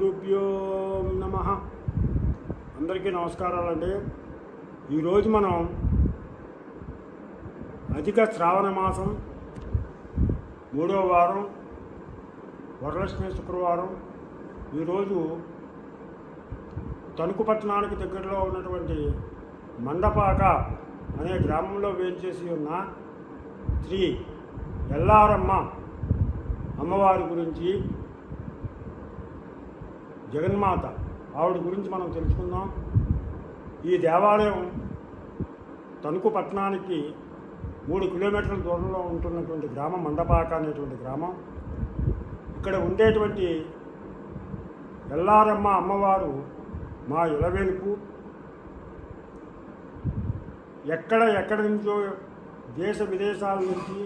గురుభ్యో నమ. అందరికీ నమస్కారాలండి. ఈరోజు మనం అధిక శ్రావణ మాసం మూడవ వారం వరలక్ష్మి శుక్రవారం. ఈరోజు తణుకు పట్టణానికి దగ్గరలో ఉన్నటువంటి మండపాక అనే గ్రామంలో వేంచేసి ఉన్న శ్రీ ఎల్లారమ్మ అమ్మవారి గురించి జగన్మాత. ఆవిడ గురించి మనం తెలుసుకుందాం. ఈ దేవాలయం తణుకు పట్టణానికి మూడు కిలోమీటర్ల దూరంలో ఉంటున్నటువంటి గ్రామం మండపాక అనేటువంటి గ్రామం. ఇక్కడ ఉండేటువంటి ఎల్లారమ్మ అమ్మవారు మా ఇలవేలుపు ఎక్కడ ఎక్కడి నుంచో దేశ విదేశాల నుంచి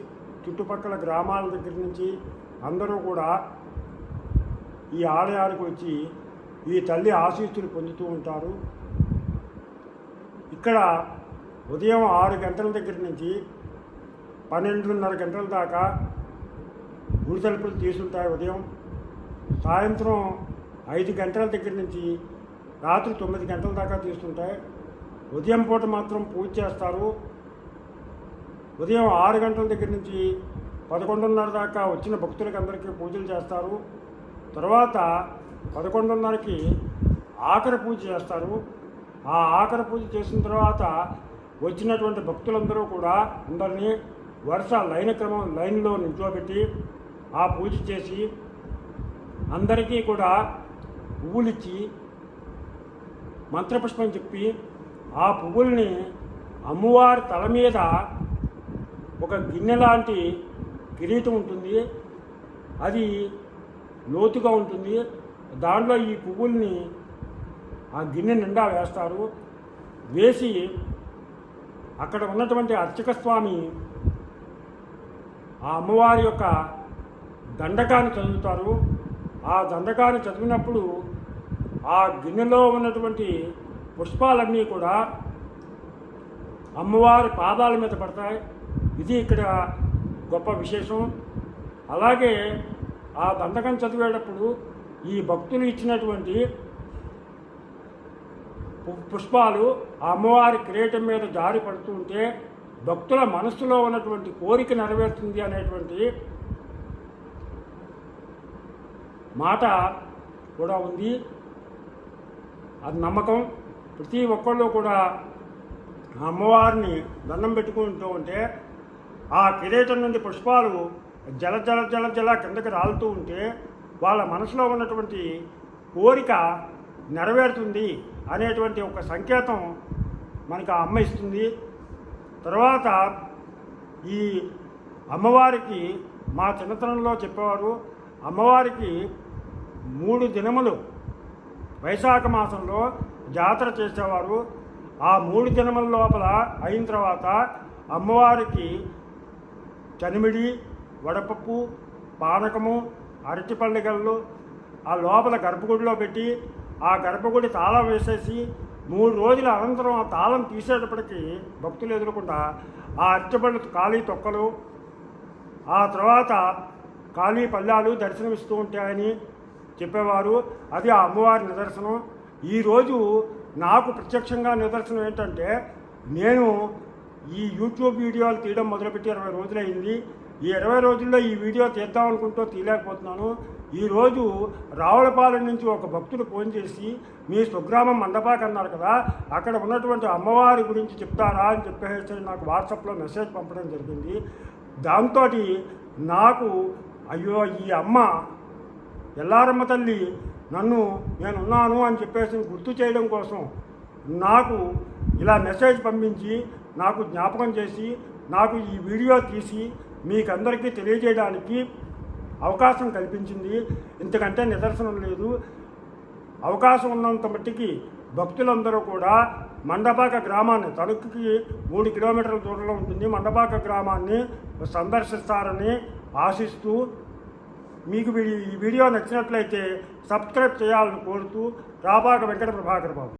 చుట్టుపక్కల గ్రామాల దగ్గర నుంచి అందరూ కూడా ఈ ఆలయానికి వచ్చి ఈ తల్లి ఆశీస్సులు పొందుతూ ఉంటారు. ఇక్కడ ఉదయం ఆరు గంటల దగ్గర నుంచి పన్నెండున్నర గంటల దాకా గుడి తలుపులు తీసుంటాయి ఉదయం. సాయంత్రం ఐదు గంటల దగ్గర నుంచి రాత్రి తొమ్మిది గంటల దాకా తీస్తుంటాయి ఉదయం పూట మాత్రం పూజ చేస్తారు. ఉదయం ఆరు గంటల దగ్గర నుంచి పదకొండున్నర దాకా వచ్చిన భక్తులకి అందరికీ పూజలు చేస్తారు. తర్వాత పదకొండున్నరకి ఆఖరి పూజ చేస్తారు. ఆ ఆఖరి పూజ చేసిన తర్వాత వచ్చినటువంటి భక్తులందరూ కూడా అందరినీ వరుస లైన్ క్రమం లైన్లో నిల్చోబెట్టి ఆ పూజ చేసి అందరికీ కూడా పువ్వులిచ్చి మంత్రపుష్పం చెప్పి ఆ పువ్వుల్ని అమ్మవారి తల మీద ఒక గిన్నె లాంటి కిరీటం ఉంటుంది. అది లోతుగా ఉంటుంది. దాంట్లో ఈ పువ్వుల్ని ఆ గిన్నె నిండా వేస్తారు. వేసి అక్కడ ఉన్నటువంటి అర్చక స్వామి ఆ అమ్మవారి యొక్క దండకాన్ని చదువుతారు. ఆ దండకాన్ని చదివినప్పుడు ఆ గిన్నెలో ఉన్నటువంటి పుష్పాలన్నీ కూడా అమ్మవారి పాదాల మీద పడతాయి. ఇది ఇక్కడ గొప్ప విశేషం. అలాగే ఆ దండకం చదివేటప్పుడు ఈ భక్తులు ఇచ్చినటువంటి పుష్పాలు ఆ అమ్మవారి కిరీటం మీద జారి పడుతూ ఉంటే భక్తుల మనస్సులో ఉన్నటువంటి కోరిక నెరవేరుతుంది అనేటువంటి మాట కూడా ఉంది. అది నమ్మకం. ప్రతి ఒక్కళ్ళు కూడా ఆ అమ్మవారిని దండం పెట్టుకుంటూ ఉంటే ఆ కిరీటం నుండి పుష్పాలు జల జల జల జల కిందకి రాలుతూ ఉంటే వాళ్ళ మనసులో ఉన్నటువంటి కోరిక నెరవేరుతుంది అనేటువంటి ఒక సంకేతం మనకు ఆ అమ్మ ఇస్తుంది. తర్వాత ఈ అమ్మవారికి మా చిన్నతనంలో చెప్పేవారు అమ్మవారికి మూడు దినములు వైశాఖ మాసంలో జాతర చేసేవారు. ఆ మూడు దినముల లోపల అయిన తర్వాత అమ్మవారికి చనిమిడి వడపప్పు పానకము అరటిపల్లి గళ్ళు ఆ లోపల గర్భగుడిలో పెట్టి ఆ గర్భగుడి తాళం వేసేసి మూడు రోజుల అనంతరం ఆ తాళం తీసేటప్పటికీ భక్తులు ఎదురకుండా ఆ అరటిపళ్ళు ఖాళీ తొక్కలు ఆ తర్వాత ఖాళీ పళ్ళాలు దర్శనమిస్తూ ఉంటాయని చెప్పేవారు. అది ఆ అమ్మవారి నిదర్శనం. ఈరోజు నాకు ప్రత్యక్షంగా నిదర్శనం ఏంటంటే నేను ఈ యూట్యూబ్ వీడియోలు తీయడం మొదలుపెట్టి ఇరవై రోజులైంది. ఈ ఇరవై రోజుల్లో ఈ వీడియో తీద్దాం అనుకుంటూ తీయలేకపోతున్నాను. ఈరోజు రావులపాలెం నుంచి ఒక భక్తుడు ఫోన్ చేసి మీ స్వగ్రామం మండపాక అన్నారు కదా అక్కడ ఉన్నటువంటి అమ్మవారి గురించి చెప్తారా? అని చెప్పేసి నాకు వాట్సాప్లో మెసేజ్ పంపడం జరిగింది. దాంతో నాకు అయ్యో ఈ అమ్మ ఎల్లారమ్మ తల్లి నన్ను నేనున్నాను అని చెప్పేసి గుర్తు చేయడం కోసం నాకు ఇలా మెసేజ్ పంపించి నాకు జ్ఞాపకం చేసి నాకు ఈ వీడియో తీసి మీకందరికీ తెలియజేయడానికి అవకాశం కల్పించింది. ఇంతకంటే నిదర్శనం లేదు. అవకాశం ఉన్నంత మట్టికి భక్తులందరూ కూడా మండపాక గ్రామాన్ని తణుకుకి మూడు కిలోమీటర్ల దూరంలో ఉంటుంది. మండపాక గ్రామాన్ని సందర్శిస్తారని ఆశిస్తూ మీకు ఈ వీడియో నచ్చినట్లయితే సబ్స్క్రైబ్ చేయాలని కోరుతూ రాబాక వెంకట ప్రభాకర్ బాబు.